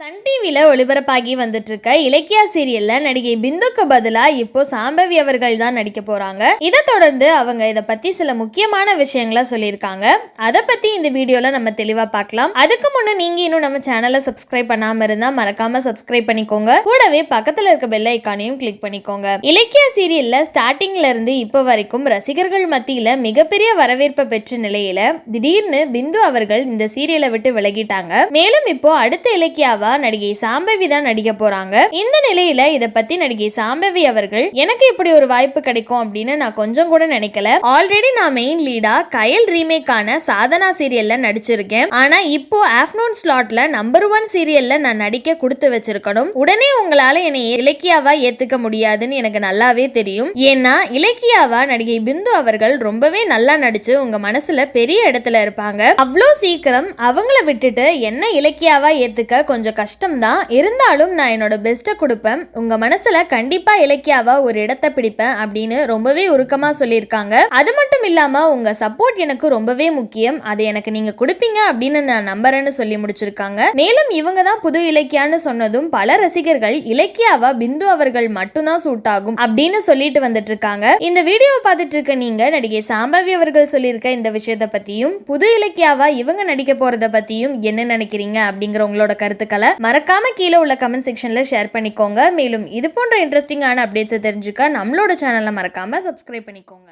Sun டிவியில் ஒளிபரப்பாகி வந்துட்டுருக்க இலக்கியா சீரியலில் நடிகை பிந்துக்கு பதிலாக இப்போ சாம்பவி அவர்கள் தான் நடிக்க போறாங்க. இதை தொடர்ந்து அவங்க இதை பற்றி சில முக்கியமான விஷயங்களை சொல்லியிருக்காங்க. அதை பற்றி இந்த வீடியோவில் நம்ம தெளிவாக பார்க்கலாம். அதுக்கு முன்னே நீங்கள் இன்னும் நம்ம சேனலை சப்ஸ்கிரைப் பண்ணாமல் இருந்தால் மறக்காமல் சப்ஸ்கிரைப் பண்ணிக்கோங்க. கூடவே பக்கத்தில் இருக்க பெல் ஐக்கானையும் கிளிக் பண்ணிக்கோங்க. இலக்கியா சீரியலில் ஸ்டார்டிங்ல இருந்து இப்போ வரைக்கும் ரசிகர்கள் மத்தியில் மிகப்பெரிய வரவேற்பை பெற்ற நிலையில் திடீர்னு பிந்து அவர்கள் இந்த சீரியலை விட்டு விலகிட்டாங்க. மேலும் இப்போ அடுத்த இலக்கியாவா நடிகை சாம்பவி தான் நடிக்க போறாங்க. இந்த நிலையில இத பத்தி நடிகை சாம்பவி அவர்கள் எனக்கு இப்படி ஒரு வாய்ப்பு கிடைக்கும் அப்படின்னு நான் கொஞ்சம் கூட நினைக்கல. ஆல்ரெடி நான் மெயின் லீடா கயல் ரீமேக்கான சாதனா சீரியல்ல நடிச்சிருக்கேன். ஆனா இப்போ ஆஃப்டர்நூன் ஸ்லாட்ல நம்பர் ஒன் சீரியல்ல நான் நடிக்க கொடுத்து வச்சிருக்கணும். உடனே உங்களால என்னை இலக்கியாவா ஏத்துக்க முடியாதுன்னு எனக்கு நல்லாவே தெரியும். ஏன்னா இலக்கியாவா நடிகை பிந்து அவர்கள் ரொம்பவே நல்லா நடிச்சு உங்க மனசுல பெரிய இடத்துல இருப்பாங்க. அவ்வளோ சீக்கிரம் அவங்கள விட்டுட்டு என்ன இலக்கியாவா ஏத்துக்க கொஞ்சம் கஷ்டம்தான். இருந்தாலும் நான் என்னோட பெஸ்ட்டை கொடுப்பேன். உங்கள் மனசில் கண்டிப்பாக இலக்கியாவாக ஒரு இடத்தை பிடிப்பேன் அப்படின்னு ரொம்பவே உருக்கமாக சொல்லியிருக்காங்க. அது மட்டும் இல்லாமல் உங்கள் சப்போர்ட் எனக்கு ரொம்பவே முக்கியம். அதை எனக்கு நீங்கள் கொடுப்பீங்க அப்படின்னு நான் நம்புறேன்னு சொல்லி முடிச்சிருக்காங்க. மேலும் இவங்க தான் புது இலக்கியான்னு சொன்னதும் பல ரசிகர்கள் இலக்கியாவா பிந்து அவர்கள் மட்டும்தான் சூட் ஆகும் அப்படின்னு சொல்லிட்டு வந்துட்டு இருக்காங்க இந்த வீடியோவை பார்த்துட்டு இருக்க நீங்க நடிகை சாம்பவி அவர்கள் சொல்லியிருக்க இந்த விஷயத்தை பத்தியும் புது இலக்கியாவா இவங்க நடிக்க போறத பத்தியும் என்ன நினைக்கிறீங்க அப்படிங்கிற உங்களோட கருத்துக்களை மறக்காம கீழே உள்ள கமெண்ட் செக்ஷன்ல ஷேர் பண்ணிக்கோங்க. மேலும் இது போன்ற இன்ட்ரெஸ்டிங்கான அப்டேட்ஸை தெரிஞ்சுக்க நம்மளோட சேனலை மறக்காம சப்ஸ்கிரைப் பண்ணிக்கோங்க.